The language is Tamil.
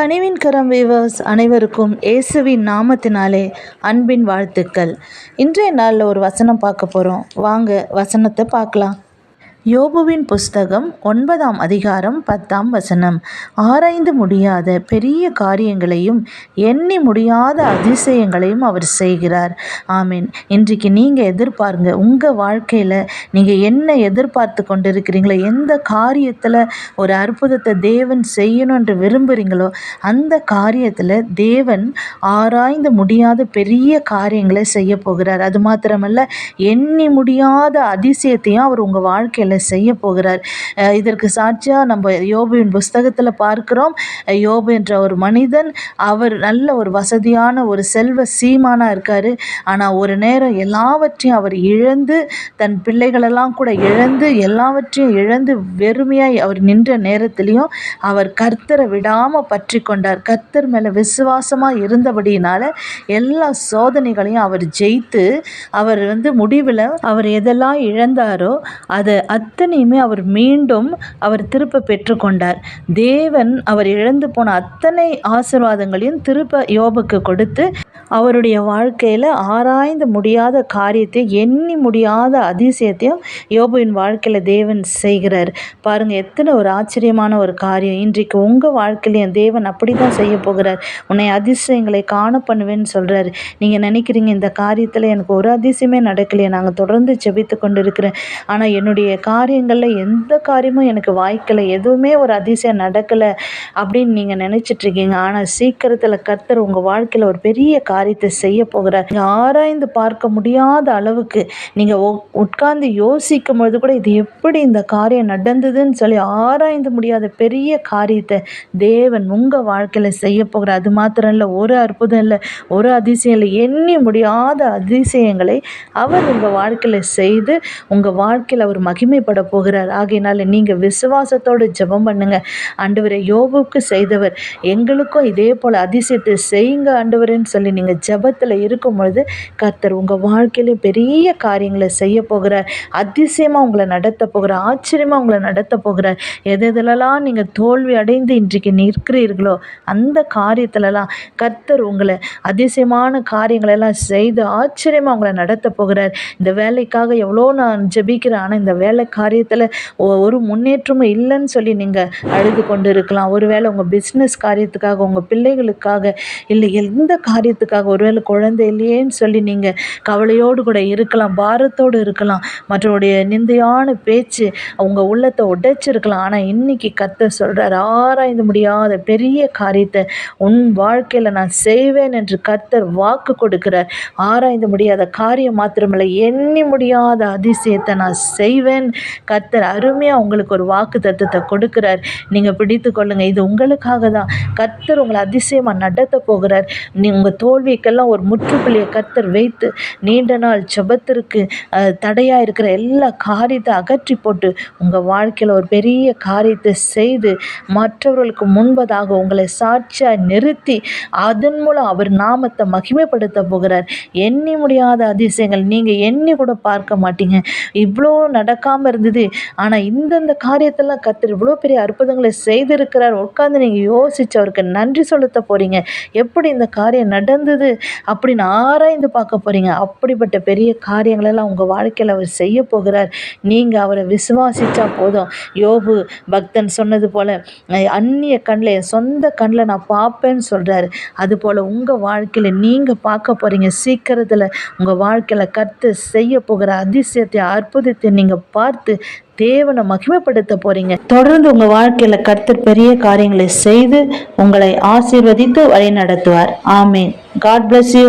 கனிவின் கரம் வீவர்ஸ் அனைவருக்கும் இயேசுவின் நாமத்தினாலே அன்பின் வாழ்த்துக்கள். இன்றைய நாளில் ஒரு வசனம் பார்க்க போகிறோம் வாங்க வசனத்தை பார்க்கலாம். யோபுவின் புஸ்தகம் ஒன்பதாம் அதிகாரம் பத்தாம் வசனம். ஆராய்ந்து முடியாத பெரிய காரியங்களையும் எண்ணி முடியாத அதிசயங்களையும் அவர் செய்கிறார். ஆமீன். இன்றைக்கு நீங்கள் எதிர்பாருங்க உங்கள் வாழ்க்கையில் நீங்கள் என்ன எதிர்பார்த்து கொண்டிருக்கிறீங்களோ எந்த காரியத்தில் ஒரு அற்புதத்தை தேவன் செய்யணும் என்று விரும்புகிறீங்களோ அந்த காரியத்தில் தேவன் ஆராய்ந்து முடியாத பெரிய காரியங்களை செய்ய போகிறார். அது மாத்திரமல்ல எண்ணி முடியாத அதிசயத்தையும் அவர் உங்கள் வாழ்க்கையில் செய்ய போகிறார். இதற்கு சாட்சியாக நம்ம யோபுவின் புஸ்தகத்தில் பார்க்கிறோம். யோபு என்ற ஒரு மனிதன் அவர் நல்ல ஒரு வசதியான ஒரு செல்வ சீமானாக இருக்கார். ஆனால் ஒரு நேரம் எல்லாவற்றையும் அவர் இழந்து தன் பிள்ளைகளெல்லாம் கூட இழந்து எல்லாவற்றையும் இழந்து வெறுமையாய் அவர் நின்ற நேரத்திலையும் அவர் கர்த்தரை விடாமல் பற்றி கொண்டார். கர்த்தர் மேலே விசுவாசமாக இருந்தபடியினால எல்லா சோதனைகளையும் அவர் ஜெயித்து அவர் வந்து முடிவில் அவர் எதெல்லாம் இழந்தாரோ அதை அத்தனையுமே அவர் மீண்டும் அவர் திருப்ப பெற்றுக்கொண்டார். தேவன் அவர் இழந்து போன அத்தனை ஆசீர்வாதங்களையும் திருப்ப யோபுக்கு கொடுத்து அவருடைய வாழ்க்கையில் ஆராய்ந்து முடியாத காரியத்தை எண்ணி முடியாத அதிசயத்தையும் யோபுவின் வாழ்க்கையில் தேவன் செய்கிறார். பாருங்கள் எத்தனை ஒரு ஆச்சரியமான ஒரு காரியம். இன்றைக்கு உங்கள் வாழ்க்கையிலையும் தேவன் அப்படி தான் செய்ய போகிறார். உன்னை அதிசயங்களை காண பண்ணுவேன்னு சொல்கிறாரு நீங்கள் நினைக்கிறீங்க இந்த காரியத்தில் எனக்கு ஒரு அதிசயமே நடக்கலையே. நாங்கள் தொடர்ந்து செபித்து கொண்டு இருக்கிறேன் ஆனால் என்னுடைய காரியங்களில் எந்த காரியமும் எனக்கு வாய்க்கலை. எதுவுமே ஒரு அதிசயம் நடக்கலை அப்படின்னு நீங்கள் நினச்சிட்ருக்கீங்க ஆனால் சீக்கிரத்தில் கர்த்தர் உங்கள் வாழ்க்கையில் ஒரு பெரிய காரியத்தை செய்ய போகிறார் நீங்கள் ஆராய்ந்து பார்க்க முடியாத அளவுக்கு நீங்கள் உட்கார்ந்து யோசிக்கும் பொழுது கூட இது எப்படி இந்த காரியம் நடந்ததுன்னு சொல்லி ஆராய்ந்து முடியாத பெரிய காரியத்தை தேவன் உங்கள் வாழ்க்கையில் செய்ய போகிறார். அது மாத்திரம் இல்லை ஒரு அற்புதம் இல்லை ஒரு அதிசயம் இல்லை எண்ணி முடியாத அதிசயங்களை அவர் உங்கள் வாழ்க்கையில் செய்து உங்கள் வாழ்க்கையில் அவர் மகிமைப்பட போகிறார். ஆகையினால நீங்கள் விசுவாசத்தோடு ஜெபம் பண்ணுங்க. ஆண்டவரை யோபுக்கு செய்தவர் எங்களுக்கும் இதே போல் அதிசயத்தை செய்யுங்க ஆண்டவரேன்னு சொல்லி நீங்கள் ஜெபத்தில் இருக்கும் பொழுது கர்த்தர் உங்கள் வாழ்க்கையிலே பெரிய காரியங்களை செய்ய போகிறார் அதிசயமாக உங்களை நடத்த போகிறார் ஆச்சரியமாக உங்களை நடத்த போகிறார் எது நீங்கள் தோல்வி அடைந்து இன்றைக்கு நிற்கிறீர்களோ அந்த காரியத்திலலாம் கர்த்தர் உங்களை அதிசயமான காரியங்களெல்லாம் செய்து ஆச்சரியமாக உங்களை நடத்த போகிறார். இந்த வேலைக்காக எவ்வளோ நான் ஜெபிக்கிறேன் ஆனால் இந்த வேலை காரியத்தில் ஒரு முன்னேற்றமும் இல்லைன்னு சொல்லி நீங்கள் அழுது கொண்டு இருக்கலாம். ஒருவேளை உங்கள் பிஸ்னஸ் காரியத்துக்காக உங்கள் பிள்ளைகளுக்காக இல்லை எந்த காரியத்துக்காக ஒருவேளை குழந்தை இல்லையேன்னு சொல்லி நீங்கள் கவலையோடு கூட இருக்கலாம் பாரத்தோடு இருக்கலாம். மற்றவருடைய நிந்தையான பேச்சு உங்கள் உள்ளத்தை உடைச்சிருக்கலாம். ஆனால் இன்னைக்கு கத்த சொல்கிறார் ஆராய்ந்து முடியாத பெரிய காரியத்தை உன் வாழ்க்கையில் நான் செய்வேன் என்று கர்த்தர் வாக்கு கொடுக்கிறார். ஆராய்ந்து முடியாத காரியம் மாத்திரமில்லை எண்ணி முடியாத அதிசயத்தை நான் செய்வேன். கர்த்தர் அருமையாக உங்களுக்கு ஒரு வாக்கு தத்துவத்தை கொடுக்கிறார். நீங்கள் பிடித்து கொள்ளுங்கள் இது உங்களுக்காக தான் கர்த்தர் உங்களை அதிசயமாக நடத்த போகிறார். நீ உங்கள் தோல்வி தோல்விக்கெல்லாம் ஒரு முற்றுப்புள்ளியை கத்தர் வைத்து நீண்ட நாள் செபத்திற்கு தடையாக இருக்கிற எல்லா காரியத்தை அகற்றி போட்டு உங்கள் வாழ்க்கையில் ஒரு பெரிய காரியத்தை செய்து மற்றவர்களுக்கு முன்பதாக உங்களை சாட்சியாக நிறுத்தி அதன் மூலம் அவர் நாமத்தை மகிமைப்படுத்த போகிறார். எண்ணி முடியாத அதிசயங்கள். நீங்கள் எண்ணி கூட பார்க்க மாட்டீங்க. இவ்வளோ நடக்காமல் இருந்தது. ஆனால் இந்தந்த காரியத்தெல்லாம் கத்தர் இவ்வளோ பெரிய அற்புதங்களை செய்திருக்கிறார். உட்காந்து நீங்கள் யோசிச்சு அவருக்கு நன்றி செலுத்த போகிறீங்க எப்படி இந்த காரியம் நடந்து நடந்தது அப்படின்னு ஆராய்ந்து பார்க்க போகிறீங்க அப்படிப்பட்ட பெரிய காரியங்களெல்லாம் உங்கள் வாழ்க்கையில் அவர் செய்ய போகிறார். நீங்கள் அவரை விசுவாசிச்சா போதும். யோபு பக்தன் சொன்னது போல் அந்நிய கண்ணில் என் சொந்த கண்ணில் நான் பார்ப்பேன்னு சொல்கிறாரு அதுபோல் உங்கள் வாழ்க்கையில் நீங்கள் பார்க்க போகிறீங்க சீக்கிரத்தில் உங்கள் வாழ்க்கையில் கற்று செய்ய போகிற அதிசயத்தை அற்புதத்தை நீங்கள் பார்த்து தேவனை மகிமைப்படுத்த போறீங்க. தொடர்ந்து உங்க வாழ்க்கையில கர்த்தர் பெரிய காரியங்களை செய்து உங்களை ஆசீர்வதித்து வழி நடத்துவார் ஆமீன். God bless you